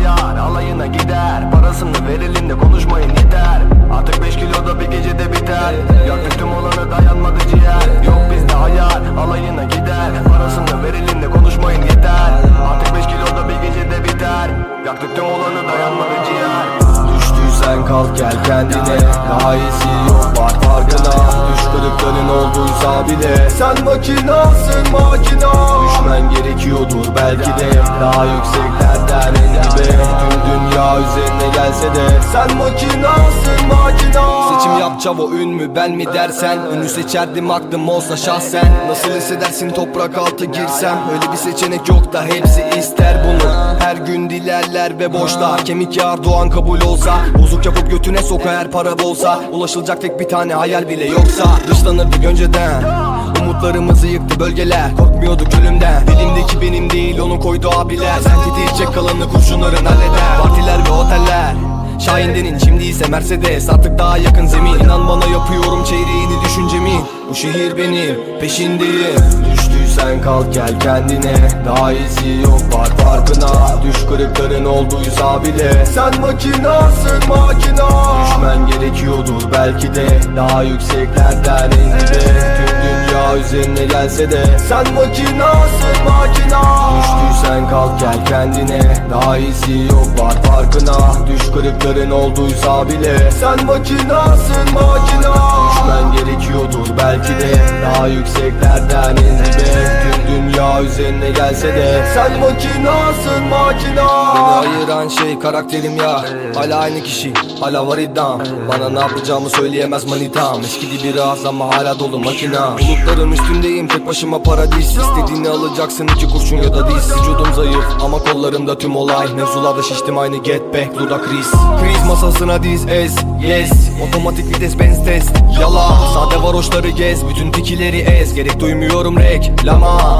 Ayar alayına gider. Parasını verelim de konuşmayın yeter. Artık 5 kilo da bir gecede biter. Yaktık tüm olanı dayanmadı ciğer. Yok bizde ayar alayına gider. Parasını verelim de konuşmayın yeter. Artık 5 kilo da bir gecede biter. Yaktık tüm olanı dayanmadı ciğer. Düştüysen kalk gel kendine. Daha iyisi yok var farkına. Düş kırıkların olduysa bile Sen makinasın makina. Düşmen gerekiyordur belki de. Daha yükseklerden üzerine gelse de. Sen makinasın makina. Seçim yap çavo ün mü ben mi dersen? Ünlü seçerdim aklım olsa şahsen. Nasıl hissedersin toprak altı girsem? Öyle bir seçenek yok da hepsi ister bunu. Her gün dilerler ve boşlar Kemik yağar doğan kabul olsa. Bozuk yapıp götüne soka eğer para bolsa. Ulaşılacak tek bir tane hayal bile yoksa. Dışlanırdık önceden Umutlarımızı yıktı bölgeler. Korkmuyorduk ölümden Elimdeki benim değil onu koydu abiler. Sen titrecek kalanı kurşunların halleder. Partiler ve oteller. Şahindenin şimdi ise Mercedes. Artık daha yakın zemin. İnan bana yapıyorum çeyreğini düşüncemin Bu şehir benim peşindeyim. Düştüysen kalk gel kendine. Daha iyisi yok var farkına. Düş kırıkların olduysa bile. Sen makinasın makina. Düşmen gerekiyordur belki de. Daha yükseklerden en dibe Tüm dünya üzerine gelse de. Sen makinasın makina. Düştüysen kalk gel kendine. Daha iyisi yok var farkına. Düş kırıkların olduysa bile. Sen makinasın makina. Düşmen gerekiyordur belki de. Daha yükseklerden en dibe Tüm dünya üzerine gelse de. Sen makinasın makina. Beni ayıran şey karakterim ya. Hala aynı kişi hala var iddiam. Bana ne yapacağımı söyleyemez manitam. Eskidi biraz ama hala dolu makina. Bulutların üstündeyim tek başıma paradis. İstediğini alacaksın iki kurşun ya da diz. Vücudum zayıf ama kollarımda tüm olay. Mevzularda şiştim aynı get back dudak kriz Kriz masasına diz ez yes. Otomatik vites benz test. Yala sade varoşları gez. Bütün tikileri ez Gerek duymuyorum reklama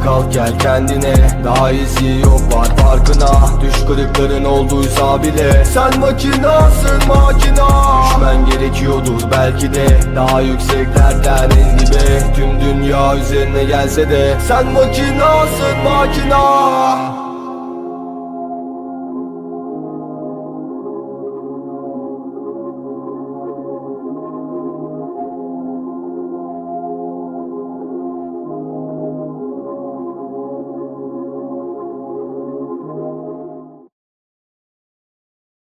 kalk gel kendine. Daha iyisi yok var farkına. Düş kırıkların olduysa bile. Sen makinasın makina. Düşmen gerekiyordur belki de. Daha yükseklerden en dibe Tüm dünya üzerine gelse de. Sen makinasın makina